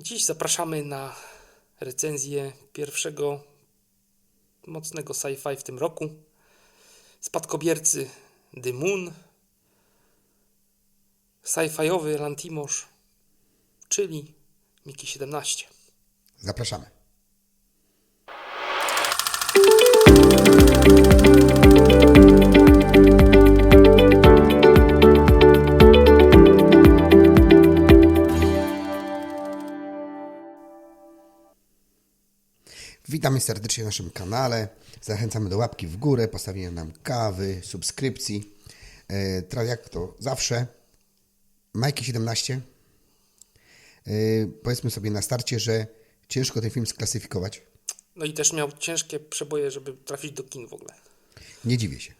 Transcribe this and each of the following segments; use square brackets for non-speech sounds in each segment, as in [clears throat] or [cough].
Dziś zapraszamy na recenzję pierwszego mocnego sci-fi w tym roku. Spadkobiercy The Moon, sci-fiowy Lantimos, czyli Miki 17. Zapraszamy. Witamy serdecznie na naszym kanale. Zachęcamy do łapki w górę, postawienia nam kawy, subskrypcji. E, jak to zawsze, Majki 17. E, powiedzmy sobie na starcie, że ciężko ten film sklasyfikować. No i też miał ciężkie przeboje, żeby trafić do kin w ogóle. Nie dziwię się.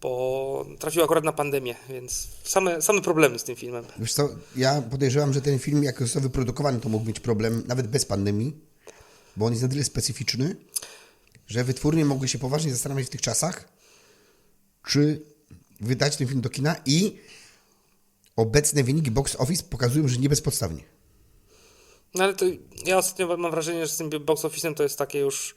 Bo trafił akurat na pandemię, więc same, same problemy z tym filmem. Wiesz co, ja podejrzewam, że ten film, jak został wyprodukowany, to mógł mieć problem nawet bez pandemii, bo on jest na tyle specyficzny, że wytwórnie mogły się poważnie zastanawiać w tych czasach, czy wydać ten film do kina i obecne wyniki box office pokazują, że nie bezpodstawnie. No ale to ja ostatnio mam wrażenie, że z tym box office'em to jest takie już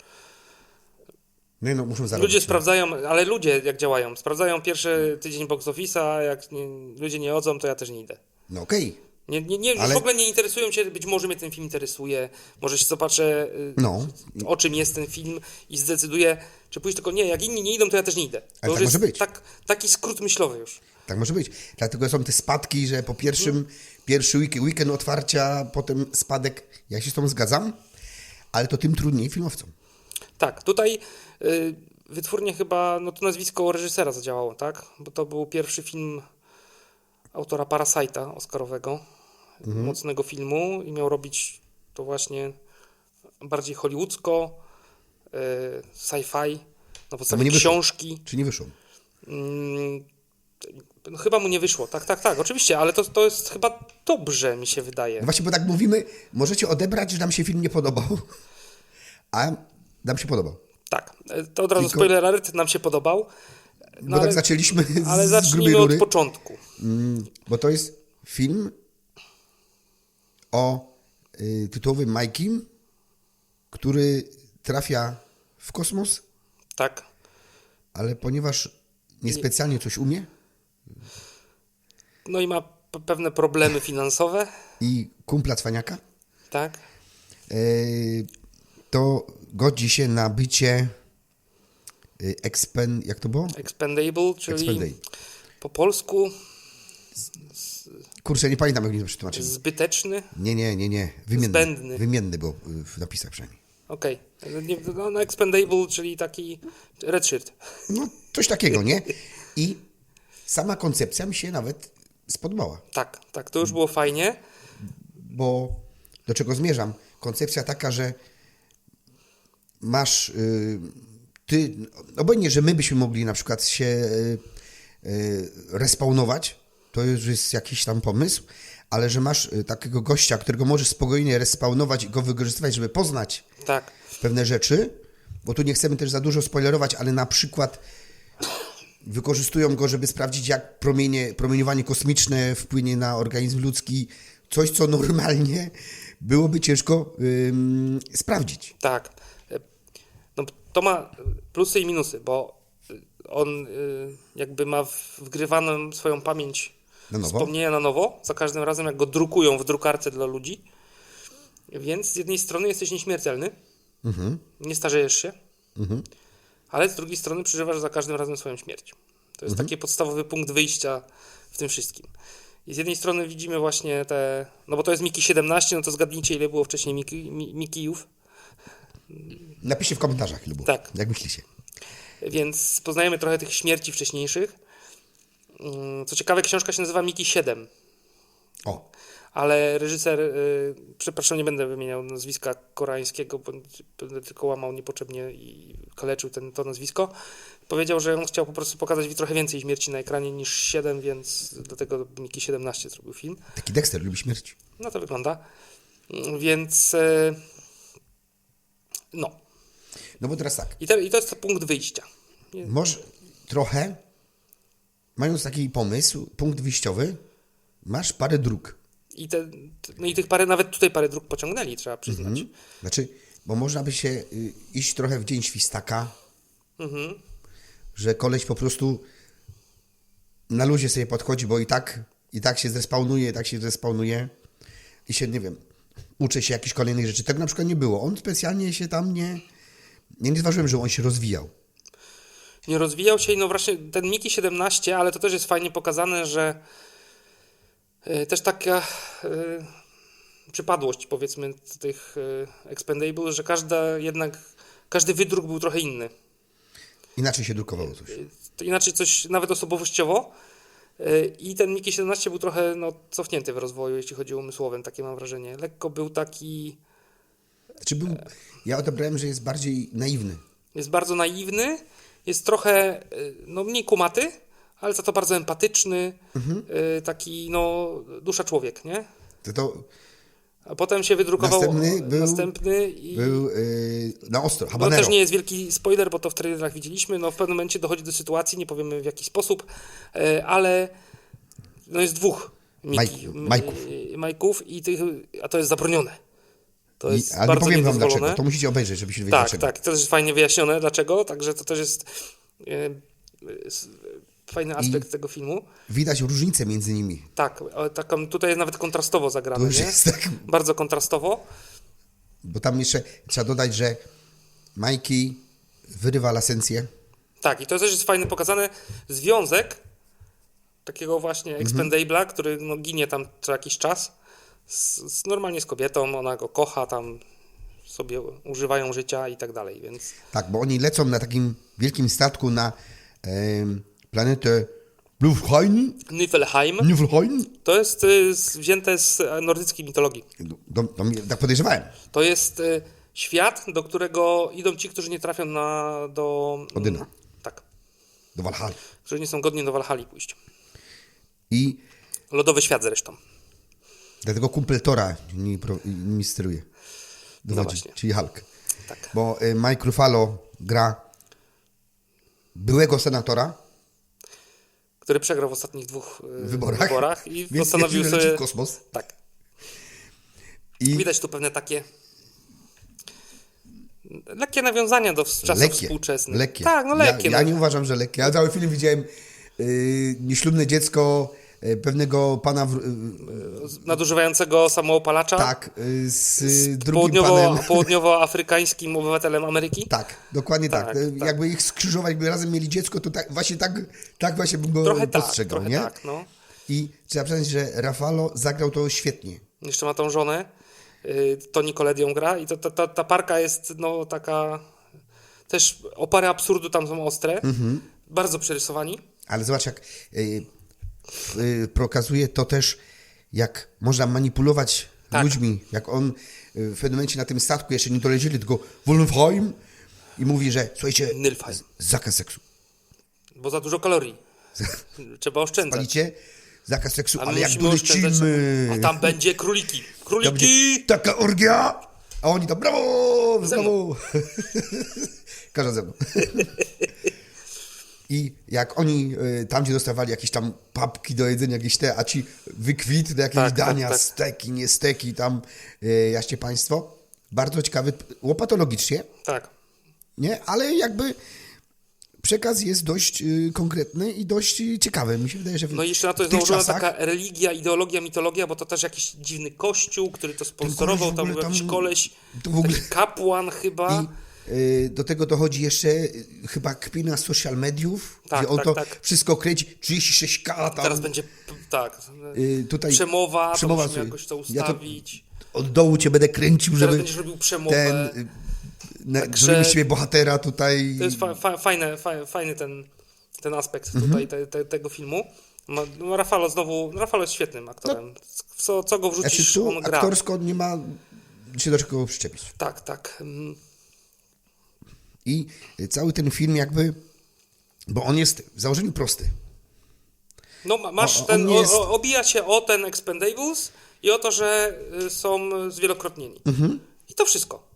No no, muszą zarobić. Ludzie sprawdzają, ale ludzie jak działają? Sprawdzają pierwszy tydzień box office'a, a jak nie, ludzie nie chodzą, to ja też nie idę. No okej, Nie, nie, nie, Ale- W ogóle nie interesują się, być może mnie ten film interesuje, może się zobaczę y, No. o czym jest ten film i zdecyduję, czy pójść tylko nie, jak inni nie idą, to ja też nie idę. To tak już może być. Tak, taki skrót myślowy już. tak może być. Dlatego są te spadki, że po pierwszym, pierwszy week- weekend otwarcia, potem spadek. Ja się z tą zgadzam, ale to tym trudniej filmowcom. Tak, tutaj y, wytwórnie chyba, no to nazwisko reżysera zadziałało, tak? Bo to był pierwszy film autora Parasite'a Oscarowego, Mhm. mocnego filmu i miał robić to właśnie bardziej hollywoodzko, y, sci-fi, na podstawie nie wyszło. książki. Czy nie wyszło? Mm, no, chyba mu nie wyszło, tak, tak, tak, oczywiście, ale to, to jest chyba dobrze, mi się wydaje. No właśnie, bo tak mówimy, możecie odebrać, że nam się film nie podobał, a nam się podobał. Tak, y, to od razu Tylko- spoiler alert, nam się podobał. Bo tak zaczęliśmy z, ale z grubej zacznijmy rury, od początku. bo to jest film o y, tytułowym Majkim, który trafia w kosmos, Tak. ale ponieważ niespecjalnie coś umie No i ma pewne problemy finansowe, i kumpla cwaniaka, tak? y, to godzi się na bycie y, expen... jak to było? Expendable, czyli Expendable. po polsku Kurczę, nie pamiętam, jak oni to przetłumaczyli. zbyteczny. Nie, nie, nie, nie. Wymienny. Zbędny. Wymienny był y, w napisach przynajmniej. Okej. Nie- No, no expendable, czyli taki redshirt. No, coś takiego, nie? I sama koncepcja mi się nawet spodobała, Tak, tak, to już było fajnie. bo do czego zmierzam? Koncepcja taka, że masz y, ty, obojętnie, że my byśmy mogli na przykład się y, y, respawnować, to już jest jakiś tam pomysł, ale że masz y, takiego gościa, którego możesz spokojnie respawnować i go wykorzystywać, żeby poznać Tak. pewne rzeczy, bo tu nie chcemy też za dużo spoilerować, ale na przykład wykorzystują go, żeby sprawdzić, jak promienie, promieniowanie kosmiczne wpłynie na organizm ludzki, coś, co normalnie byłoby ciężko ym, sprawdzić. Tak. No, to ma plusy i minusy, bo on y, jakby ma wgrywaną swoją pamięć Na wspomnienia na nowo, za każdym razem jak go drukują w drukarce dla ludzi. Więc z jednej strony jesteś nieśmiertelny, nie starzejesz się, ale z drugiej strony przeżywasz za każdym razem swoją śmierć. To jest taki podstawowy punkt wyjścia w tym wszystkim. I z jednej strony widzimy właśnie te, no bo to jest Miki 17, no to zgadnijcie ile było wcześniej Miki, Mi- Mikijów. Napiszcie w komentarzach, ile było. Tak. Jak myślicie? Więc poznajemy trochę tych śmierci wcześniejszych. Mm, Co ciekawe, książka się nazywa Miki 7, O, ale reżyser, y, przepraszam, nie będę wymieniał nazwiska koreańskiego, bo będę tylko łamał niepotrzebnie i kaleczył ten, to nazwisko. Powiedział, że on chciał po prostu pokazać trochę więcej śmierci na ekranie niż 7, więc dlatego Miki 17 zrobił film. taki Dexter lubi śmierć. No to wygląda. Mm, Więc y, no. No bo teraz tak, I, te, I to jest punkt wyjścia. może trochę, mając taki pomysł, punkt wyjściowy, masz parę dróg. I, te, no i tych parę, nawet tutaj parę dróg pociągnęli, trzeba przyznać. Znaczy, bo można by się y, iść trochę w dzień świstaka, że koleś po prostu na luzie sobie podchodzi, bo i tak, i tak się zrespawnuje, i tak się zrespawnuje i się, nie wiem, uczy się jakichś kolejnych rzeczy. Tego na przykład nie było. On specjalnie się tam nie... Nie, nie zważyłem, że on się rozwijał. Nie rozwijał się i no właśnie ten Miki 17, ale to też jest fajnie pokazane, że y, też taka y, przypadłość powiedzmy tych y, Expendables, że każda jednak, każdy wydruk był trochę inny. Inaczej się drukowało coś. Inaczej coś nawet osobowościowo i ten Miki 17 był trochę no, cofnięty w rozwoju, jeśli chodzi o umysłowym, takie mam wrażenie. Lekko był taki, Znaczy był, ja odebrałem, że jest bardziej naiwny. jest bardzo naiwny, jest trochę y, no, mniej kumaty, ale za to bardzo empatyczny, y, taki no, dusza człowiek, nie? To, to A potem się wydrukował Następny był- następny i był yy, na ostro, habanero. też nie jest wielki spoiler, bo to w trailerach widzieliśmy, no w pewnym momencie dochodzi do sytuacji, nie powiemy w jaki sposób, e, ale no jest dwóch Miki, Majk- Majków. Majków i tych, a to jest zabronione. To I, jest ale nie bardzo powiem wam dlaczego, to musicie obejrzeć, żebyście wiedzieli Tak, dlaczego. tak. To też jest fajnie wyjaśnione, dlaczego. Także to też jest e, e, s- fajny aspekt tego filmu. Widać różnicę między nimi. Tak, ale taką, tutaj jest nawet kontrastowo zagrane, To już nie? jest tak, Bardzo kontrastowo. bo tam jeszcze trzeba dodać, że Majki wyrywa lasencję. Tak, i to też jest fajnie pokazane. Związek takiego właśnie Mhm. expendabla, który no, ginie tam co jakiś czas, z, z, normalnie z kobietą, ona go kocha, tam sobie używają życia i tak dalej, więc Tak, bo oni lecą na takim wielkim statku na em, planetę Blufheim, Niflheim Niflheim. to jest y, wzięte z e, nordyckiej mitologii. Do, do, tak podejrzewałem. To jest y, świat, do którego idą ci, którzy nie trafią na, do... Odyna. Tak, Do Walhalla. którzy nie są godni do Walhali pójść. I Lodowy świat zresztą. Dlatego kumpel Tora nimi, pro- nimi steruje. Dowodzi, właśnie. czyli Hulk. Tak. Bo y, Mike Ruffalo gra byłego senatora Który przegrał w ostatnich dwóch y, wyborach, wyborach i więc postanowił sobie... w kosmos. Tak. I Widać tu pewne takie lekkie nawiązania do czasów lekkie, współczesnych. lekkie. Tak, no lekkie. Ja, ja no. nie uważam, że lekkie. Ja cały film widziałem y, nieślubne dziecko pewnego pana, w, y, Nadużywającego samoopalacza tak, y, z, z drugim południowo, panem. [laughs] południowoafrykańskim obywatelem Ameryki. Tak, dokładnie tak. Tak, Y, tak. Jakby ich skrzyżować, by razem mieli dziecko, to tak, właśnie tak, tak właśnie bym go Trochę tak, postrzegał, trochę nie? tak, no. I trzeba przyznać, że Rafalo zagrał to świetnie. Jeszcze ma tą żonę, y, Toni Collette ją gra i to, ta, ta, ta parka jest no taka też opary absurdu tam są ostre, Mhm. bardzo przerysowani. Ale zobacz, jak y, pokazuje to też, jak można manipulować Tak. ludźmi. Jak on y, w pewnym momencie na tym statku jeszcze nie dolecieli, tylko Wolfheim i mówi, że słuchajcie, Nilfheim. zakaz seksu. Bo za dużo kalorii. [laughs] Trzeba oszczędzać. Palicie? Zakaz seksu, ale jak dolecimy, A tam będzie króliki. Króliki! taka orgia, a oni tam brawo, brawo. Każda ze mną. [laughs] [laughs] I jak oni y, tam, gdzie dostawali jakieś tam papki do jedzenia, jakieś te, a ci wykwitne jakieś Tak, tak, dania, tak. steki, nie steki, tam, y, jaście państwo. Bardzo ciekawy, łopatologicznie, Tak. nie? Ale jakby przekaz jest dość y, konkretny i dość ciekawy. Mi się wydaje, że w, No i jeszcze na to jest założona czasach... taka religia, ideologia, mitologia, bo to też jakiś dziwny kościół, który to sponsorował, tam był jakiś koleś, to w ogóle- kapłan chyba. I do tego dochodzi jeszcze y, chyba kpina z social mediów, Tak, gdzie on tak, to tak. wszystko kręci, 36k tam, Teraz będzie, tak, y, tutaj przemowa, przemowa to jakoś to Ja to ustawić. od dołu cię będę kręcił, Teraz żeby będziesz robił przemowę. ten, y, na, Także- zrobimy z ciebie bohatera tutaj. To jest fa, fa, fajne, fa, fajny ten, ten aspekt Mhm. tutaj te, te, tego filmu. No, Rafalo znowu, Rafalo jest świetnym aktorem. Co, co go wrzucisz, Znaczy tu on gra. aktorsko nie ma się do czego przyczepić. Tak, tak. I cały ten film jakby, bo on jest w założeniu prosty. No ma- masz O- ten, jest- o, obija się o ten Expendables i o to, że y, są zwielokrotnieni. I to wszystko.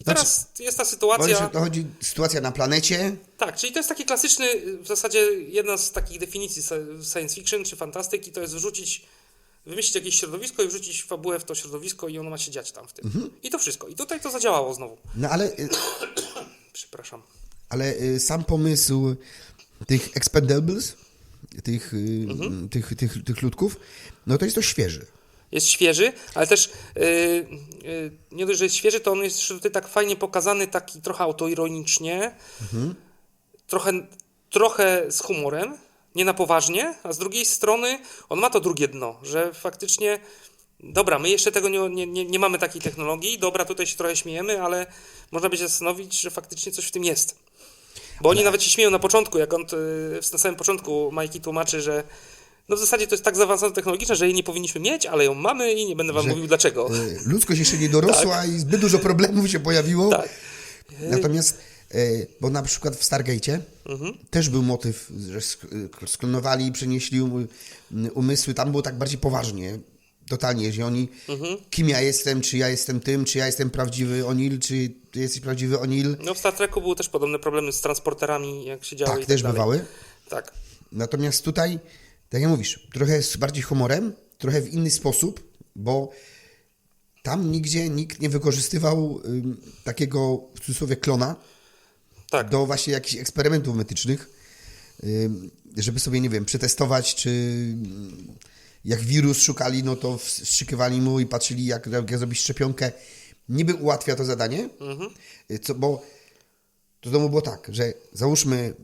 I teraz jest ta sytuacja, jeszcze dochodzi sytuacja na planecie, tak, czyli to jest taki klasyczny, w zasadzie jedna z takich definicji sci- science fiction czy fantastyki, to jest wrzucić wymyślić jakieś środowisko i wrzucić fabułę w to środowisko i ono ma się dziać tam w tym. Mhm. I to wszystko. I tutaj to zadziałało znowu. No ale, y, Przepraszam. ale y, sam pomysł tych Expendables, tych, y, Mhm. tych, tych, tych ludków, no to jest to świeży. Jest świeży, ale też yy, yy, nie dość, że jest świeży, to on jest tutaj tak fajnie pokazany, taki trochę autoironicznie, trochę, trochę z humorem, nie na poważnie, a z drugiej strony on ma to drugie dno, że faktycznie dobra, my jeszcze tego nie, nie, nie, mamy takiej technologii, dobra, tutaj się trochę śmiejemy, ale można by się zastanowić, że faktycznie coś w tym jest. Bo oni nawet się śmieją na początku, jak on y, na samym początku Majki tłumaczy, że no w zasadzie to jest tak zaawansowane technologicznie, że jej nie powinniśmy mieć, ale ją mamy i nie będę wam Że, mówił dlaczego. Y, Ludzkość jeszcze nie dorosła i zbyt dużo problemów się pojawiło. Tak. Natomiast, y, bo na przykład w Stargate'cie Mhm. też był motyw, że sk- sklonowali i przenieśli um, umysły, tam było tak bardziej poważnie, totalnie, że oni, Mhm. kim ja jestem, czy ja jestem tym, czy ja jestem prawdziwy O'Neill, czy ty jesteś prawdziwy O'Neill. No w Star Treku były też podobne problemy z transporterami, jak się działy Tak, i też bywały. Tak. Natomiast tutaj, tak jak mówisz, trochę z bardziej humorem, trochę w inny sposób, bo tam nigdzie nikt nie wykorzystywał ym, takiego w cudzysłowie klona Tak. do właśnie jakichś eksperymentów medycznych, ym, żeby sobie, nie wiem, przetestować, czy ym, jak wirus szukali, no to wstrzykywali mu i patrzyli, jak, jak zrobić szczepionkę. Niby ułatwia to zadanie, y, co, bo to domu było tak, że załóżmy,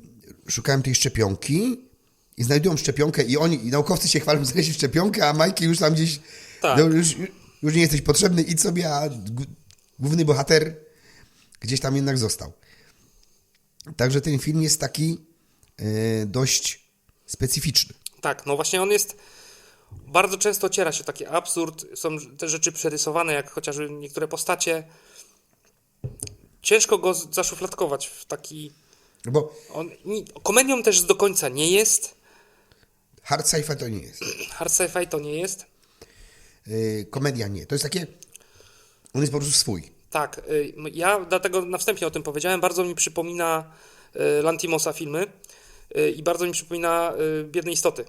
szukałem tej szczepionki i znajdują szczepionkę i oni, i naukowcy się chwalą, [laughs] znaleźli szczepionkę, a Majki już tam gdzieś, Tak. no, już, już nie jesteś potrzebny, idź sobie, a główny bohater gdzieś tam jednak został. Także ten film jest taki e, dość specyficzny. Tak, no właśnie on jest. Bardzo często ociera się taki absurd. Są te rzeczy przerysowane, jak chociażby niektóre postacie. Ciężko go zaszufladkować w taki. Bo On, ni, komedią też do końca nie jest. hard sci-fi to nie jest. Hard sci-fi to nie jest. E, komedia nie. To jest takie, on jest po prostu swój. Tak, y, m- ja dlatego na wstępie o tym powiedziałem. Bardzo mi przypomina y, Lantimosa filmy y, i bardzo mi przypomina y, Biedne Istoty.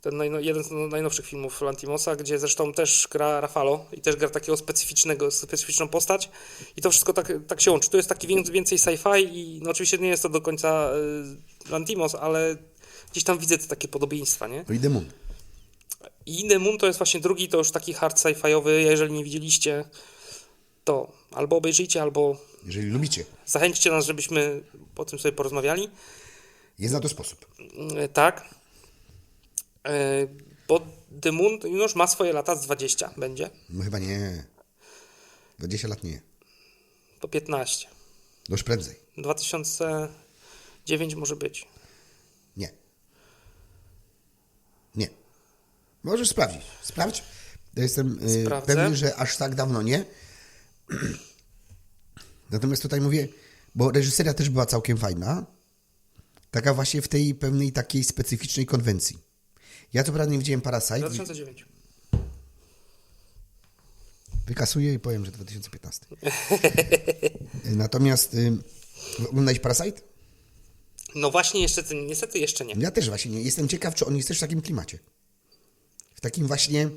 Ten jeden z najnowszych filmów Lantimosa, gdzie zresztą też gra Rafalo i też gra takiego specyficznego, specyficzną postać i to wszystko tak, tak się łączy. Tu jest taki wię- więcej sci-fi i no oczywiście nie jest to do końca y, Lantimos, ale gdzieś tam widzę te takie podobieństwa, nie? No i The Moon. I The Moon to jest właśnie drugi, to już taki hard sci-fiowy, jeżeli nie widzieliście, to albo obejrzyjcie, albo Jeżeli lubicie. Zachęćcie nas, żebyśmy o tym sobie porozmawiali. Jest na to sposób. E, Tak. E, Bo Moon już ma swoje lata z 20 będzie. No chyba nie. 20 lat nie. Po 15. Dość prędzej. 2009 może być. Nie. Nie. Możesz sprawdzić. Sprawdź. Ja jestem y, Sprawdzę. pewny, że aż tak dawno nie. [clears throat] Natomiast tutaj mówię, bo reżyseria też była całkiem fajna. Taka właśnie w tej pewnej takiej specyficznej konwencji. Ja co prawda nie widziałem Parasite. 2009. Wykasuję i powiem, że 2015. [laughs] Natomiast y, oglądałeś Parasite? No właśnie, jeszcze, niestety jeszcze nie. Ja też właśnie nie. Jestem ciekaw, czy on jest też w takim klimacie. W takim właśnie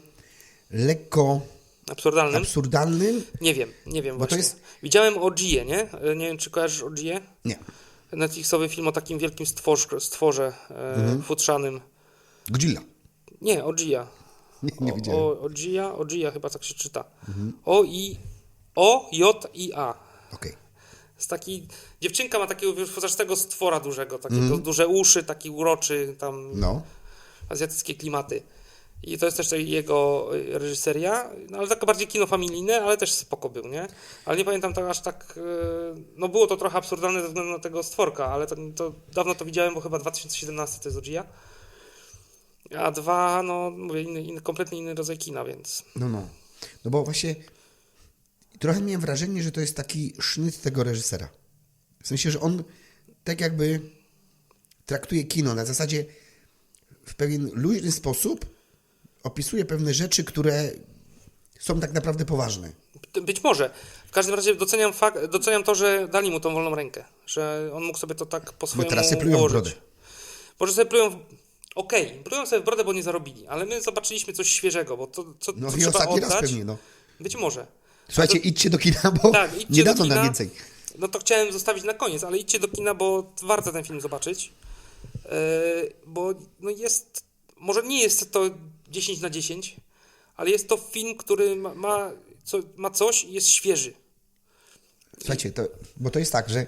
lekko Absurdalnym? absurdalnym. Nie wiem, nie wiem Bo to właśnie. jest- Widziałem OG, nie? E, Nie wiem, czy kojarzysz OG? Nie. Netflixowy film o takim wielkim stworze, stworze e, Mhm. futrzanym. Godzilla. Nie, Ogia. [laughs] Nie, nie O- widziałem. O, Ogia, Ogia chyba tak się czyta. O i O J i A. Okej. Jest taki dziewczynka ma takiego futracznego stwora dużego, takiego duże uszy, taki uroczy, tam No. azjatyckie klimaty. I to jest też jego y, reżyseria, no, ale taka bardziej kino familijne, ale też spoko był, nie? Ale nie pamiętam tak aż tak, y, no było to trochę absurdalne ze względu na tego stworka, ale to, to dawno to widziałem, bo chyba 2017 to jest Ogia. A dwa, no mówię, inny, inny, kompletnie inny rodzaj kina, więc No, no. No bo właśnie trochę miałem wrażenie, że to jest taki sznyt tego reżysera. W sensie, że on tak jakby traktuje kino na zasadzie w pewien luźny sposób opisuje pewne rzeczy, które są tak naprawdę poważne. Być może. W każdym razie doceniam, fakt, doceniam to, że dali mu tą wolną rękę. Że on mógł sobie to tak po swojemu teraz sobie plują w ułożyć. brodę. Może sobie plują... w- Okej, brują sobie w brodę, bo nie zarobili, ale my zobaczyliśmy coś świeżego, bo to, co, No co i trzeba oddać, raz pewnie, no. być może. Słuchajcie, idźcie do kina, bo Tak, [laughs] nie dadzą nam więcej. No to chciałem zostawić na koniec, ale idźcie do kina, bo warto ten film zobaczyć. Yy, bo no jest, może nie jest to 10 na 10, ale jest to film, który ma, ma, co, ma coś i jest świeży. Słuchajcie, to, bo to jest tak, że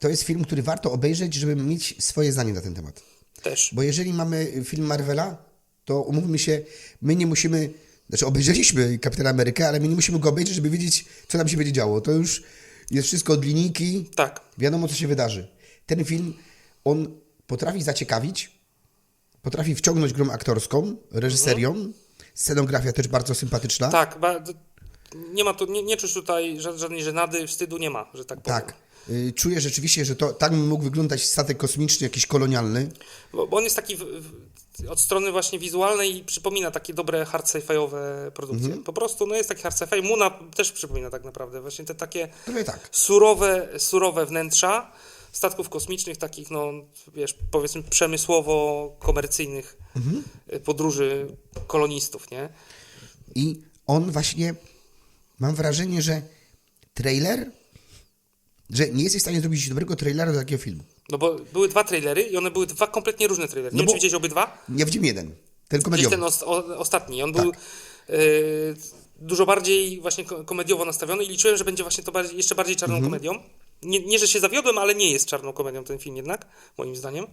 to jest film, który warto obejrzeć, żeby mieć swoje zdanie na ten temat. Też. Bo jeżeli mamy film Marvela, to umówmy się, my nie musimy, znaczy obejrzeliśmy Kapitana Amerykę, ale my nie musimy go obejrzeć, żeby wiedzieć, co nam się będzie działo. To już jest wszystko od linijki, Tak. wiadomo, co się wydarzy. Ten film, on potrafi zaciekawić, potrafi wciągnąć grą aktorską, reżyserią, scenografia też bardzo sympatyczna. Tak, ba, nie ma tu, nie, nie czuć tutaj ża- żadnej żenady, wstydu nie ma, że tak powiem. Tak. Y, Czuję rzeczywiście, że to tak mógł wyglądać statek kosmiczny, jakiś kolonialny. Bo, bo on jest taki w, w, od strony właśnie wizualnej i przypomina takie dobre hard sci-fi'owe produkcje. Mhm. Po prostu no jest taki hard sci-fi. Muna też przypomina tak naprawdę. Właśnie te takie tak. surowe, surowe wnętrza statków kosmicznych, takich no wiesz, powiedzmy przemysłowo-komercyjnych Mhm. y, podróży kolonistów, nie? I on właśnie, mam wrażenie, że trailer, że nie jesteś w stanie zrobić dobrego trailera do takiego filmu. No bo były dwa trailery i one były dwa kompletnie różne trailery. Nie No wiem, czy widziałeś obydwa? Ja widziałem jeden, ten komediowy. ten o, ostatni. On Tak. był y, dużo bardziej właśnie ko- komediowo nastawiony i liczyłem, że będzie właśnie to bardziej, jeszcze bardziej czarną Mhm. komedią. Nie, nie, że się zawiodłem, ale nie jest czarną komedią ten film jednak, moim zdaniem.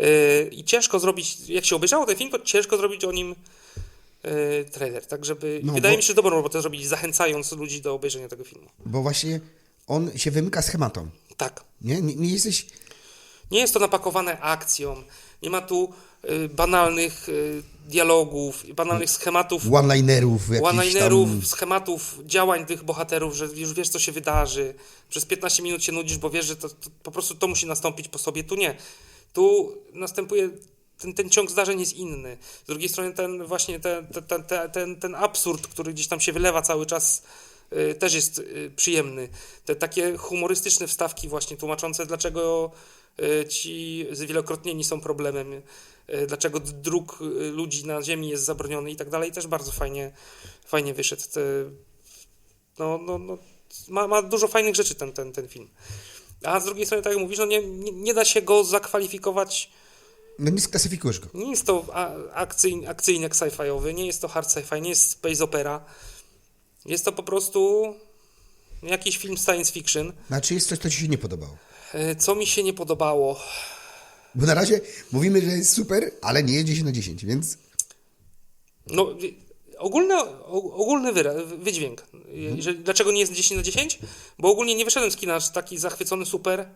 Y, I ciężko zrobić, jak się obejrzało ten film, to ciężko zrobić o nim y, trailer. Tak, żeby. No, wydaje bo- mi się, że dobrą robotę zrobili, zachęcając ludzi do obejrzenia tego filmu. Bo właśnie on się wymyka schematom. Tak. Nie, nie, nie jesteś... Nie jest to napakowane akcją. Nie ma tu y, banalnych y, dialogów, banalnych schematów One-linerów, one-linerów, tam... schematów działań tych bohaterów, że już wiesz, co się wydarzy. Przez 15 minut się nudzisz, bo wiesz, że to, to po prostu to musi nastąpić po sobie. Tu nie. Tu następuje. Ten, ten ciąg zdarzeń jest inny. Z drugiej strony ten właśnie ten, ten, ten, ten, ten absurd, który gdzieś tam się wylewa cały czas, też jest y, przyjemny. Te takie humorystyczne wstawki właśnie tłumaczące, dlaczego y, ci zwielokrotnieni są problemem, y, dlaczego dróg y, ludzi na ziemi jest zabroniony i tak dalej, też bardzo fajnie, fajnie wyszedł. No, no, no, ma, ma dużo fajnych rzeczy ten, ten, ten film. A z drugiej strony, tak jak mówisz, no nie, nie, nie da się go zakwalifikować. No nie sklasyfikujesz go. Nie jest to a- akcyj, akcyjniak sci-fiowy, nie jest to hard sci-fi, nie jest space opera. Jest to po prostu jakiś film science fiction. Znaczy jest coś, co ci się nie podobało. E, Co mi się nie podobało? Bo na razie mówimy, że jest super, ale nie jest 10 na 10, więc... No, ogólny, ogólny wyra- wydźwięk. Jeżeli, dlaczego nie jest 10 na 10? Bo ogólnie nie wyszedłem z kina aż taki zachwycony super,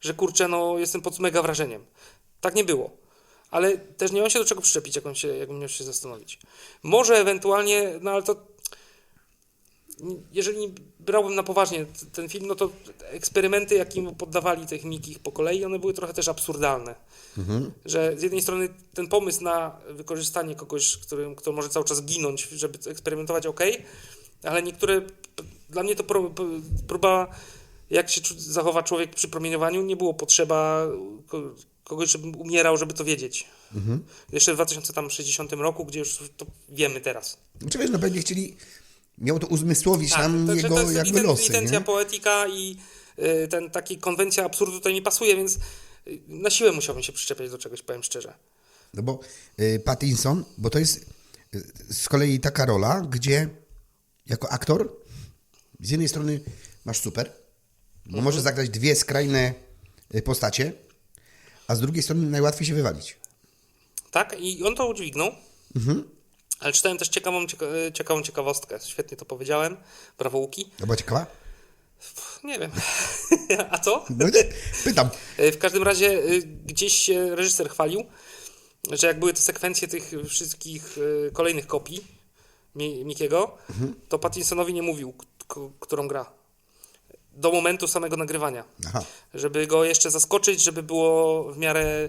że kurczę, no jestem pod mega wrażeniem. Tak nie było. Ale też nie mam się do czego przyczepić, jakbym, się, jakbym miał się zastanowić. Może ewentualnie, no ale to jeżeli brałbym na poważnie ten film, no to eksperymenty, jakim poddawali tych Mikich po kolei, one były trochę też absurdalne. Że z jednej strony ten pomysł na wykorzystanie kogoś, który, kto może cały czas ginąć, żeby eksperymentować, ok, ale niektóre, dla mnie to próba, jak się zachowa człowiek przy promieniowaniu, nie było potrzeba ko- kogoś, żeby umierał, żeby to wiedzieć. Jeszcze w 2060 roku, gdzie już to wiemy teraz. Znaczy wiesz, no pewnie chcieli... Miał to uzmysłowić Tak, nam to, jego to jest jakby losy, licencja nie? poetyka i y, ten taki konwencja absurdu tutaj mi pasuje, więc y, na siłę musiałbym się przyczepiać do czegoś, powiem szczerze. No bo y, Pattinson, bo to jest y, z kolei taka rola, gdzie jako aktor z jednej strony masz super, bo możesz zagrać dwie skrajne y, postacie, a z drugiej strony najłatwiej się wywalić. Tak? I on to udźwignął. Mhm. Ale czytałem też ciekawą, cieka- ciekawą ciekawostkę. Świetnie to powiedziałem. Brawo Łuki. To była ciekawa? Nie wiem. [laughs] A co? No, nie, pytam. Y, [laughs] W każdym razie y, gdzieś się reżyser chwalił, że jak były te sekwencje tych wszystkich y, kolejnych kopii Mi- Mikiego, to Pattinsonowi nie mówił, którą gra. Do momentu samego nagrywania. Aha. Żeby go jeszcze zaskoczyć, żeby było w miarę,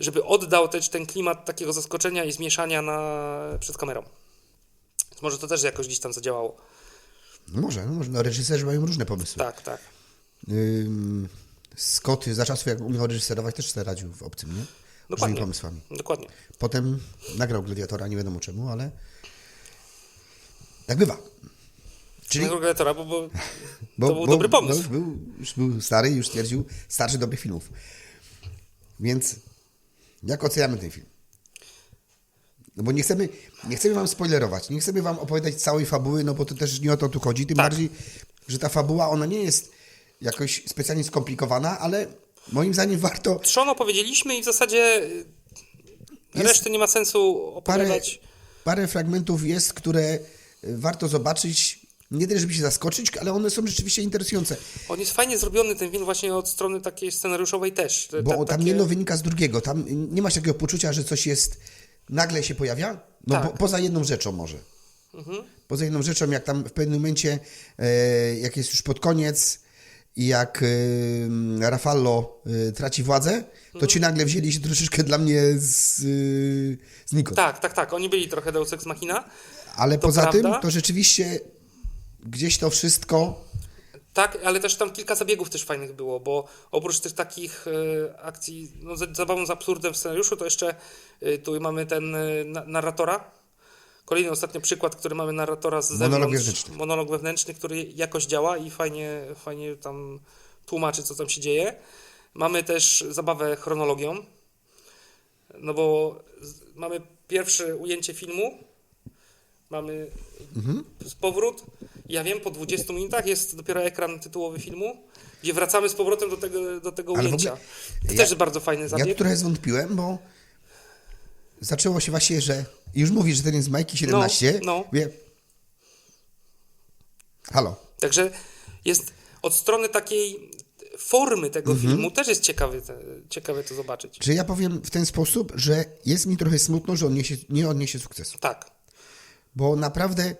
żeby oddał też ten klimat takiego zaskoczenia i zmieszania na, przed kamerą. Więc Może to też jakoś gdzieś tam zadziałało. No może, no może. No, reżyserzy mają różne pomysły. Tak, tak. Ym, Scott za czasów, jak umiał reżyserować, też sobie radził w obcym, nie? Dokładnie. pomysłami. Dokładnie. Potem nagrał Gladiatora, nie wiadomo czemu, ale tak bywa. Czyli. Gladiatora, bo, bo, bo, [laughs] to był bo- dobry No, pomysł. już, był, już był stary, już stwierdził starszy dobrych filmów. Więc jak oceniamy ten film? No bo nie chcemy, nie chcemy wam spoilerować, nie chcemy wam opowiadać całej fabuły, no bo to też nie o to tu chodzi, tym Tak. bardziej, że ta fabuła, ona nie jest jakoś specjalnie skomplikowana, ale moim zdaniem warto Trzon opowiedzieliśmy i w zasadzie Jest reszty nie ma sensu parę, opowiadać. parę fragmentów jest, które warto zobaczyć, nie tyle, żeby się zaskoczyć, ale one są rzeczywiście interesujące, On jest fajnie zrobiony, ten film, właśnie od strony takiej scenariuszowej też. Te- bo tam takie- jedno wynika z drugiego, tam nie masz takiego poczucia, że coś jest, nagle się pojawia, no Tak. po, poza jedną rzeczą może. Poza jedną rzeczą, jak tam w pewnym momencie, e, jak jest już pod koniec i jak e, Rafallo e, traci władzę, to ci nagle wzięli się troszeczkę dla mnie z, e, znikąd. Tak, tak, tak. Oni byli trochę Deus Ex Machina. Ale To poza prawda. tym, to rzeczywiście gdzieś to wszystko Tak, ale też tam kilka zabiegów też fajnych było, bo oprócz tych takich e, akcji, no z zabawą z absurdem w scenariuszu, to jeszcze e, tu mamy ten e, na, narratora. Kolejny ostatnio przykład, który mamy narratora z Monolog zewnątrz. wewnętrzny. Monolog wewnętrzny, który jakoś działa i fajnie, fajnie tam tłumaczy, co tam się dzieje. Mamy też zabawę chronologią, no bo mamy pierwsze ujęcie filmu, mamy Mhm. z powrót. Ja wiem, po 20 minutach jest dopiero ekran tytułowy filmu, gdzie wracamy z powrotem do tego, do tego Ale ujęcia. ogóle To ja- też jest bardzo fajny Ja zabieg. tu trochę zwątpiłem, bo zaczęło się właśnie, że już mówisz, że ten jest Majki 17. No, no. Wie... Halo. Także jest od strony takiej formy tego Mhm. filmu też jest ciekawy, te, ciekawe to zobaczyć. Czy ja powiem w ten sposób, że jest mi trochę smutno, że on niesie, nie odniesie sukcesu. Tak. Bo naprawdę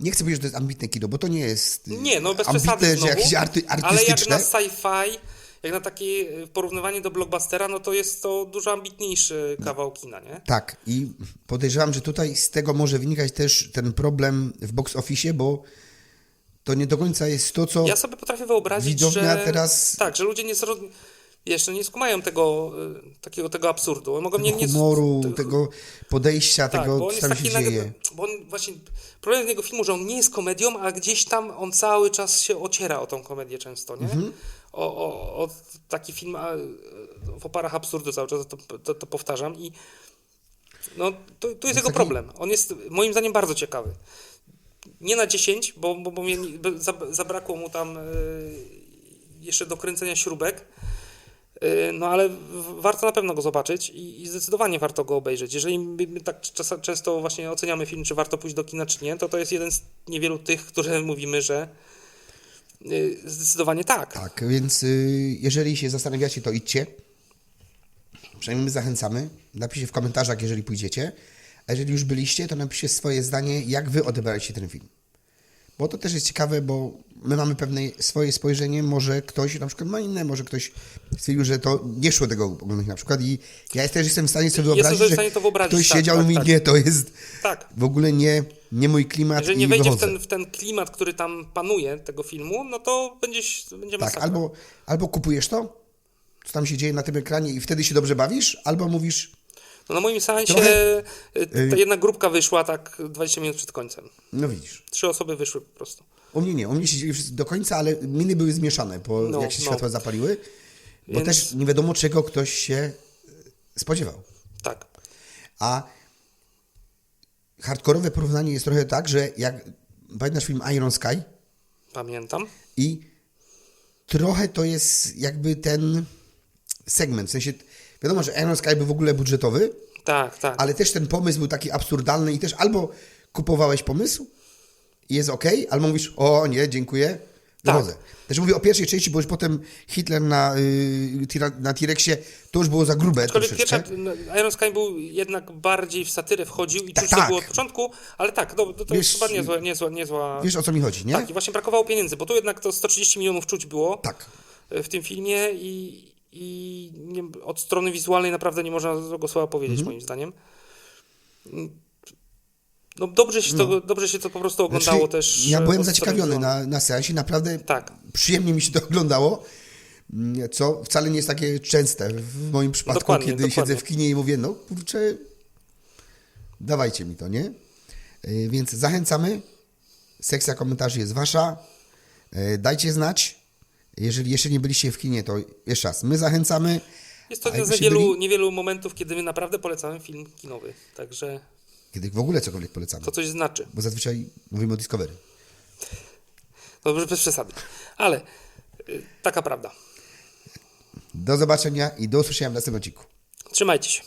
nie chcę powiedzieć, że to jest ambitne kino, bo to nie jest Nie, no bez ambitne, przesady że znowu, jakieś arty, ale jak artystyczne. na sci-fi, jak na takie e, porównywanie do blockbustera, no to jest to dużo ambitniejszy kawał kina, nie? Tak, i podejrzewam, że tutaj z tego może wynikać też ten problem w box office, bo to nie do końca jest to, co Ja sobie potrafię wyobrazić, że... teraz- Tak, że ludzie nie zroz... jeszcze nie skumają tego, y, takiego tego absurdu. Mogą nie, nie... humoru, te- tego podejścia, Tak, tego, co jest tam się dzieje. bo on właśnie problem tego filmu, że on nie jest komedią, a gdzieś tam on cały czas się ociera o tą komedię często, nie? Mhm. O, o, o taki film a, w oparach absurdu cały czas to, to, to powtarzam i no to, to jest jego taki- problem. On jest moim zdaniem bardzo ciekawy. Nie na 10, bo, bo, bo mnie zabrakło mu tam y, jeszcze dokręcenia śrubek. Y, No ale warto na pewno go zobaczyć i, zdecydowanie warto go obejrzeć. Jeżeli my tak czas, często właśnie oceniamy film, czy warto pójść do kina, czy nie, to to jest jeden z niewielu tych, które [laughs] mówimy, że y, zdecydowanie tak. Tak, więc y, jeżeli się zastanawiacie, to idźcie. Przynajmniej my zachęcamy. Napiszcie w komentarzach, jeżeli pójdziecie. A jeżeli już byliście, to napiszcie swoje zdanie, jak wy odebraliście ten film. Bo to też jest ciekawe, bo my mamy pewne swoje spojrzenie, może ktoś na przykład ma inne, może ktoś stwierdził, że to nie szło tego oglądać na przykład i ja też jestem w stanie sobie Jestem wyobrazić, sobie w że stanie to wyobrazić, ktoś tak, siedział tak, i mówi, tak. nie, to jest Tak. w ogóle nie, nie mój klimat Jeżeli nie i wejdzie w ten, w ten klimat, który tam panuje tego filmu, no to będzie, będzie Tak, masakra. albo, albo kupujesz to, co tam się dzieje na tym ekranie i wtedy się dobrze bawisz, albo mówisz, No na moim seansie Trochę- y, ta jedna grupka wyszła tak 20 minut przed końcem. no widzisz. Trzy osoby wyszły po prostu. U mnie nie, u mnie siedzieli wszyscy do końca, ale miny były zmieszane, po, No, jak się no. światła zapaliły, bo Więc- też nie wiadomo czego ktoś się e, spodziewał. Tak. A hardkorowe porównanie jest trochę tak, że jak pamiętasz film Iron Sky Pamiętam. i trochę to jest jakby ten segment, w sensie wiadomo, że Iron Sky był w ogóle budżetowy, Tak, tak. ale też ten pomysł był taki absurdalny i też albo kupowałeś pomysł i jest ok, albo mówisz, o nie, dziękuję, wychodzę. Też mówię o pierwszej części, bo już potem Hitler na, y, na T-Rexie to już było za grube Aczkolwiek troszeczkę. pierwsza, no, Iron Sky był jednak bardziej w satyrę wchodził i Tak, czuć to tak. było od początku, ale tak, to, to, to Wiesz, jest chyba niezła, niezła, niezła... Wiesz o co mi chodzi, nie? Tak, i właśnie brakowało pieniędzy, bo tu jednak to 130 milionów czuć było Tak. w tym filmie i, i nie, od strony wizualnej naprawdę nie można złego słowa powiedzieć, Mhm. moim zdaniem. No dobrze się, to, dobrze się to po prostu oglądało Znaczy, też. Ja e, byłem strony zaciekawiony na, na seansie, naprawdę Tak. przyjemnie mi się to oglądało, mm, co wcale nie jest takie częste w moim przypadku, Dokładnie, kiedy dokładnie. siedzę w kinie i mówię, no kurczę, dawajcie mi to, nie? Y, Więc zachęcamy. Sekcja komentarzy jest wasza. Y, Dajcie znać. Jeżeli jeszcze nie byliście w kinie, to jeszcze raz, my zachęcamy. Jest to jeden z byli? niewielu momentów, kiedy my naprawdę polecamy film kinowy. Także Kiedy w ogóle cokolwiek polecamy. to coś znaczy. Bo zazwyczaj mówimy o Discovery. To może bez przesady. Ale y, taka prawda. Do zobaczenia i do usłyszenia w następnym odcinku. Trzymajcie się.